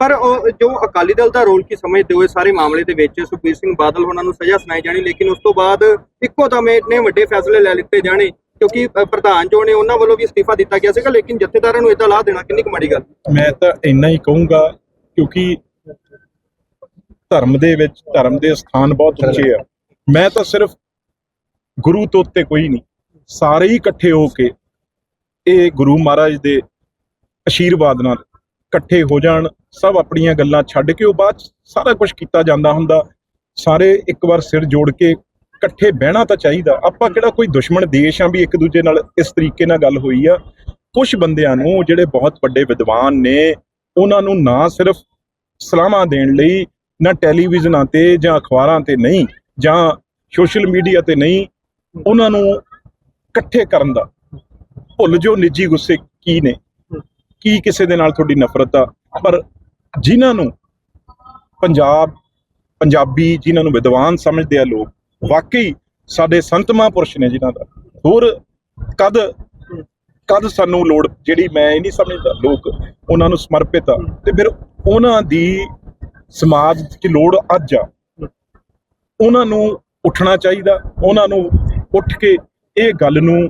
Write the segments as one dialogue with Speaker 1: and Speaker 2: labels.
Speaker 1: ਪਰ ਉਹ ਜੋ ਅਕਾਲੀ ਦਲ ਦਾ ਰੋਲ ਕੀ ਸਮਝਦੇ ਹੋਏ ਸਾਰੇ ਮਾਮਲੇ ਦੇ ਵਿੱਚ? ਸੁਖਬੀਰ ਸਿੰਘ ਬਾਦਲ ਉਹਨਾਂ ਨੂੰ ਸਜ਼ਾ ਸੁਣਾਈ ਜਾਣੀ, ਲੇਕਿਨ ਉਸ ਤੋਂ ਬਾਅਦ ਇੱਕੋ ਦਮ ਇਹਨੇ ਵੱਡੇ ਫੈਸਲੇ ਲੈ ਲਿੱਤੇ ਜਾਣੇ, ਕਿਉਂਕਿ ਪ੍ਰਧਾਨ ਜੋ ਨੇ ਉਹਨਾਂ ਵੱਲੋਂ ਵੀ ਅਸਤੀਫਾ ਦਿੱਤਾ ਗਿਆ ਸੀਗਾ, ਲੇਕਿਨ ਜਥੇਦਾਰਾਂ ਨੂੰ ਇਦਾਂ ਲਾ ਦੇਣਾ ਕਿੰਨੀ ਕੁ ਮਾੜੀ ਗੱਲ?
Speaker 2: ਮੈਂ ਤਾਂ ਇੰਨਾ ਹੀ ਕਹੂੰਗਾ, ਕਿਉਂਕਿ ਧਰਮ ਦੇ ਵਿੱਚ, ਧਰਮ ਦੇ ਸਥਾਨ ਬਹੁਤ ਉੱਚੇ ਆ। ਮੈਂ ਤਾਂ ਸਿਰਫ ਗੁਰੂ ਤੋਂ ਉੱਤੇ ਕੋਈ ਨਹੀਂ, ਸਾਰੇ ਹੀ ਇਕੱਠੇ ਹੋ ਕੇ ਇਹ ਗੁਰੂ ਮਹਾਰਾਜ ਦੇ ਆਸ਼ੀਰਵਾਦ ਨਾਲ ਇਕੱਠੇ ਹੋ ਜਾਣ, ਸਭ ਆਪਣੀਆਂ ਗੱਲਾਂ ਛੱਡ ਕੇ ਉਹ ਬਾਅਦ 'ਚ ਸਾਰਾ ਕੁਝ ਕੀਤਾ ਜਾਂਦਾ ਹੁੰਦਾ। ਸਾਰੇ ਇੱਕ ਵਾਰ ਸਿਰ ਜੋੜ ਕੇ ਇਕੱਠੇ ਬਹਿਣਾ ਤਾਂ ਚਾਹੀਦਾ। ਆਪਾਂ ਕਿਹੜਾ ਕੋਈ ਦੁਸ਼ਮਣ ਦੇਸ਼ ਆ ਵੀ ਇੱਕ ਦੂਜੇ ਨਾਲ ਇਸ ਤਰੀਕੇ ਨਾਲ ਗੱਲ ਹੋਈ ਆ। ਕੁਝ ਬੰਦਿਆਂ ਨੂੰ ਜਿਹੜੇ ਬਹੁਤ ਵੱਡੇ ਵਿਦਵਾਨ ਨੇ, ਉਹਨਾਂ ਨੂੰ ਨਾ ਸਿਰਫ ਸਲਾਹਾਂ ਦੇਣ ਲਈ, ਨਾ ਟੈਲੀਵਿਜ਼ਨਾਂ ਤੇ ਜਾਂ ਅਖਬਾਰਾਂ ਤੇ ਨਹੀਂ, ਜਾਂ ਸੋਸ਼ਲ ਮੀਡੀਆ ਤੇ ਨਹੀਂ, ਉਹਨਾਂ ਨੂੰ ਇਕੱਠੇ ਕਰਨ ਦਾ। ਭੁੱਲ ਜੋ ਨਿੱਜੀ ਗੁੱਸੇ ਕੀ ਨੇ। ਕੀ ਕਿਸੇ ਦੇ ਨਾਲ ਤੁਹਾਡੀ ਨਫ਼ਰਤ ਆ? ਪਰ ਜਿਨ੍ਹਾਂ ਨੂੰ ਪੰਜਾਬ, ਪੰਜਾਬੀ ਜਿਨ੍ਹਾਂ ਨੂੰ ਵਿਦਵਾਨ ਸਮਝਦੇ ਆ ਲੋਕ, ਵਾਕਈ ਸਾਡੇ ਸੰਤ ਮਹਾਂਪੁਰਸ਼ ਨੇ ਜਿਨ੍ਹਾਂ ਦਾ। ਹੋਰ ਕਦ ਕਦ ਸਾਨੂੰ ਲੋੜ ਜਿਹੜੀ ਮੈਂ ਇਹ ਨਹੀਂ ਸਮਝਦਾ, ਲੋਕ ਉਹਨਾਂ ਨੂੰ ਸਮਰਪਿਤ ਆ। ਤੇ ਫਿਰ ਉਹਨਾਂ ਦੀ ਸਮਾਜ 'ਚ ਲੋੜ ਅੱਜ ਆ। ਉਹਨਾਂ ਨੂੰ ਉੱਠਣਾ ਚਾਹੀਦਾ, ਉਹਨਾਂ ਨੂੰ ਉੱਠ ਕੇ ਇਹ ਗੱਲ ਨੂੰ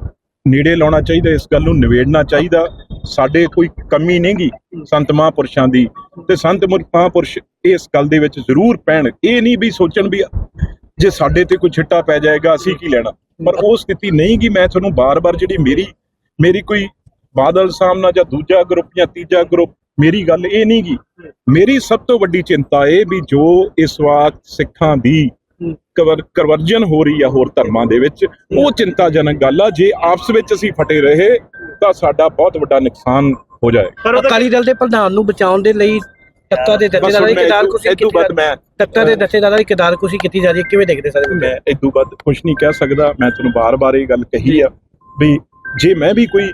Speaker 2: ਨੇੜੇ ਲਾਉਣਾ ਚਾਹੀਦਾ, ਇਸ ਗੱਲ ਨੂੰ ਨਿਬੇੜਨਾ ਚਾਹੀਦਾ। ਸਾਡੇ ਕੋਈ ਕਮੀ ਨਹੀਂਗੀ ਸੰਤ ਮਹਾਂਪੁਰਸ਼ਾਂ ਦੀ। ਤੇ ਸੰਤ ਮੁਰ- ਮਹਾਂਪੁਰਸ਼ ਇਸ ਗੱਲ ਦੇ ਵਿੱਚ ਜ਼ਰੂਰ ਪੈਣ। ਇਹ ਨਹੀਂ ਵੀ ਸੋਚਣ ਵੀ ਜੇ ਸਾਡੇ ਤੇ ਕੋਈ ਛਿੱਟਾ ਪੈ ਜਾਏਗਾ, ਅਸੀਂ ਕੀ ਲੈਣਾ? ਪਰ ਉਹ ਸਥਿਤੀ ਨਹੀਂ ਗੀ। ਮੈਂ ਤੁਹਾਨੂੰ ਬਾਰ-ਬਾਰ ਜਿਹੜੀ ਮੇਰੀ ਮੇਰੀ ਕੋਈ ਬਾਦਲ ਸਾਹਮਣਾ ਜਾਂ ਦੂਜਾ ਗਰੁੱਪ ਜਾਂ ਤੀਜਾ ਗਰੁੱਪ, ਮੇਰੀ ਗੱਲ ਇਹ ਨਹੀਂ ਗੀ। ਮੇਰੀ ਸਭ ਤੋਂ ਵੱਡੀ ਚਿੰਤਾ ਇਹ ਵੀ ਜੋ ਇਸ ਵਕਤ ਸਿੱਖਾਂ ਦੀ ਕਵਰ ਕਰਵਰਜਨ ਹੋ ਰਹੀ ਆ ਹੋਰ ਧਰਮਾਂ ਦੇ ਵਿੱਚ, ਉਹ ਚਿੰਤਾਜਨਕ ਗੱਲ ਆ। ਜੇ ਆਪਸ ਵਿੱਚ ਅਸੀਂ ਫਟੇ ਰਹੇ ਤਾਂ ਸਾਡਾ ਬਹੁਤ ਵੱਡਾ ਨੁਕਸਾਨ ਹੋ ਜਾਏ
Speaker 3: ਅਕਾਲੀ ਦਲ ਦੇ ਪ੍ਰਧਾਨ ਨੂੰ ਬਚਾਉਣ ਦੇ ਲਈ ਟੱਕਾ ਦੇ ਜਥੇਦਾਰਾਂ ਦੀ ਕਿਦਾਰ ਕੁਸ਼ੀ ਕੀਤੀ
Speaker 2: ਬਾਅਦ ਮੈਂ
Speaker 3: ਟੱਕਾ ਦੇ ਜਥੇਦਾਰਾਂ ਦੀ ਕਿਦਾਰ ਕੁਸ਼ੀ ਕੀਤੀ ਜਾ ਰਹੀ ਹੈ। ਕਿਵੇਂ ਦੇਖਦੇ ਸਾਰੇ
Speaker 2: ਮੈਂ ਇਦੋਂ ਬਾਅਦ ਕੁਝ ਨਹੀਂ ਕਹਿ ਸਕਦਾ। ਮੈਂ ਤੁਹਾਨੂੰ ਬਾਰ-ਬਾਰ ਇਹ ਗੱਲ ਕਹੀ ਆ ਵੀ ਜੇ ਮੈਂ ਵੀ ਕੋਈ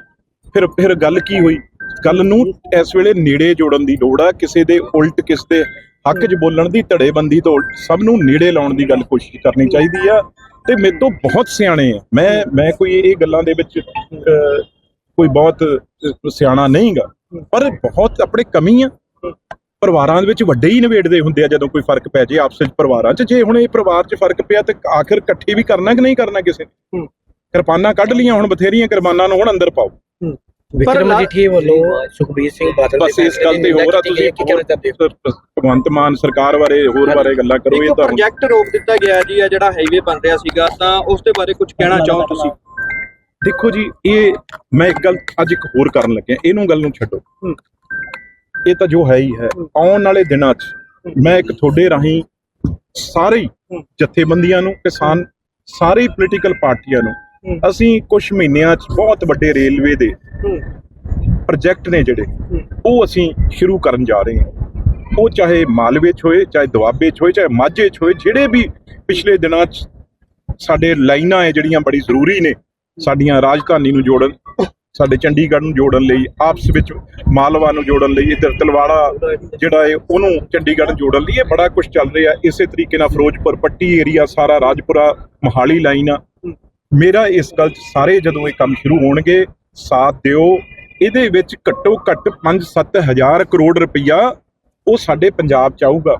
Speaker 2: ਫਿਰ ਫਿਰ ਗੱਲ ਕੀ ਹੋਈ? ਗੱਲ ਨੂੰ ਇਸ ਵੇਲੇ ਨੇੜੇ ਜੋੜਨ ਦੀ ਲੋੜ ਆ। ਕਿਸੇ ਦੇ ਉਲਟ ਕਿਸ ਦੇ ਹੱਕ 'ਚ ਬੋਲਣ ਦੀ ਧੜੇਬੰਦੀ ਤੋਂ ਉਲਟ ਸਭ ਨੂੰ ਨੇੜੇ ਲਾਉਣ ਦੀ ਗੱਲ ਕੋਸ਼ਿਸ਼ ਕਰਨੀ ਚਾਹੀਦੀ ਆ। ਤੇ ਮੇਰੇ ਤੋਂ ਬਹੁਤ ਸਿਆਣੇ ਆ। ਮੈਂ ਮੈਂ ਕੋਈ ਇਹ ਗੱਲਾਂ ਦੇ ਵਿੱਚ ਅਹ, ਕੋਈ ਬਹੁਤ ਸਿਆਣਾ ਨਹੀਂਗਾ। ਪਰ ਬਹੁਤ ਆਪਣੇ ਕਮੀ ਆ। ਪਰਿਵਾਰਾਂ ਦੇ ਵਿੱਚ ਵੱਡੇ ਹੀ ਨਿਬੇੜਦੇ ਹੁੰਦੇ ਆ ਜਦੋਂ ਕੋਈ ਫ਼ਰਕ ਪੈ ਜੇ ਆਪਸ ਵਿੱਚ ਪਰਿਵਾਰਾਂ 'ਚ। ਜੇ ਹੁਣ ਇਹ ਪਰਿਵਾਰ 'ਚ ਫ਼ਰਕ ਪਿਆ ਤੇ ਆਖਿਰ ਇਕੱਠੇ ਵੀ ਕਰਨਾ ਕਿ ਨਹੀਂ ਕਰਨਾ ਕਿਸੇ ਨੇ। ਕਿਰਪਾਨਾਂ ਕੱਢ ਲੀਆਂ ਹੁਣ ਬਥੇਰੀਆਂ ਕਿਰਪਾਨਾਂ ਨੂੰ ਹੁਣ ਅੰਦਰ ਪਾਓ।
Speaker 3: ਵਿਕਰਮ ਮਜੀਠੀਏ ਵੱਲੋਂ ਸੁਖਬੀਰ ਸਿੰਘ ਬਾਦਲ
Speaker 2: ਬਸ ਇਸ ਗੱਲ ਤੇ ਹੋਰ ਆ ਤੁਸੀਂ
Speaker 3: ਕੀ ਕਹਿਣਾ ਚਾਹੁੰਦੇ ਹੋ?
Speaker 2: ਭਗਵੰਤ ਮਾਨ ਸਰਕਾਰ ਬਾਰੇ ਹੋਰ ਬਾਰੇ ਗੱਲਾਂ ਕਰੋ ਇਹ ਤਾਂ
Speaker 1: ਪ੍ਰੋਜੈਕਟ ਰੋਕ ਦਿੱਤਾ ਗਿਆ ਜੀ ਆ ਜਿਹੜਾ ਹਾਈਵੇ ਬਣ ਰਿਹਾ ਸੀਗਾ ਤਾਂ ਉਸ ਦੇ ਬਾਰੇ ਕੁਝ ਕਹਿਣਾ ਚਾਹੋ ਤੁਸੀਂ?
Speaker 2: ਦੇਖੋ ਜੀ ਇਹ ਮੈਂ ਇੱਕ ਗੱਲ ਅੱਜ ਇੱਕ ਹੋਰ ਕਰਨ ਲੱਗਿਆ ਇਹਨੂੰ ਗੱਲ ਨੂੰ ਛੱਡੋ। ਇਹ ਤਾਂ ਜੋ ਹੈ ਹੀ ਹੈ ਆਉਣ ਵਾਲੇ ਦਿਨਾਂ 'ਚ ਮੈਂ ਇੱਕ ਤੁਹਾਡੇ ਰਾਹੀਂ ਸਾਰੇ। ਜਥੇਬੰਦੀਆਂ ਨੂੰ ਕਿਸਾਨ ਸਾਰੇ ਪੋਲੀਟੀਕਲ ਪਾਰਟੀਆਂ ਨੂੰ। ਅਸੀਂ ਕੁਝ ਮਹੀਨਿਆਂ 'ਚ ਬਹੁਤ ਵੱਡੇ ਰੇਲਵੇ ਦੇ ਪ੍ਰੋਜੈਕਟ ਨੇ ਜਿਹੜੇ। ਉਹ ਅਸੀਂ ਸ਼ੁਰੂ ਕਰਨ ਜਾ ਰਹੇ ਹਾਂ ਉਹ ਚਾਹੇ ਮਾਲਵੇ 'ਚ ਹੋਏ ਚਾਹੇ ਦੁਆਬੇ 'ਚ ਹੋਏ ਚਾਹੇ ਮਾਝੇ 'ਚ ਹੋਏ ਜਿਹੜੇ ਵੀ ਪਿਛਲੇ ਦਿਨਾਂ 'ਚ ਸਾਡੇ ਲਾਈਨਾਂ ਹੈ ਜਿਹੜੀਆਂ ਬੜੀ ਜ਼ਰੂਰੀ ਨੇ ਸਾਡੀਆਂ ਰਾਜਧਾਨੀ ਨੂੰ ਜੋੜਨ, ਸਾਡੇ ਚੰਡੀਗੜ੍ਹ ਨੂੰ ਜੋੜਨ ਲਈ, ਆਪਸ ਵਿੱਚ ਮਾਲਵਾ ਨੂੰ ਜੋੜਨ ਲਈ, ਇੱਧਰ ਤਲਵਾੜਾ ਜਿਹੜਾ ਹੈ, ਉਹਨੂੰ ਚੰਡੀਗੜ੍ਹ ਨੂੰ ਜੋੜਨ ਲਈ ਇਹ ਬੜਾ ਕੁਝ ਚੱਲ ਰਿਹਾ। ਇਸੇ ਤਰੀਕੇ ਨਾਲ ਫਿਰੋਜ਼ਪੁਰ, ਪੱਟੀ ਏਰੀਆ ਸਾਰਾ ਰਾਜਪੁਰਾ, ਮੋਹਾਲੀ ਲਾਈਨ ਆ। ਮੇਰਾ ਇਸ ਗੱਲ 'ਚ ਸਾਰੇ ਜਦੋਂ ਇਹ ਕੰਮ ਸ਼ੁਰੂ ਹੋਣਗੇ, ਸਾਥ ਦਿਓ, ਇਹਦੇ ਵਿੱਚ ਘੱਟੋ ਘੱਟ 5-7 ਹਜ਼ਾਰ ਕਰੋੜ ਰੁਪਈਆ ਉਹ ਸਾਡੇ ਪੰਜਾਬ 'ਚ ਆਊਗਾ।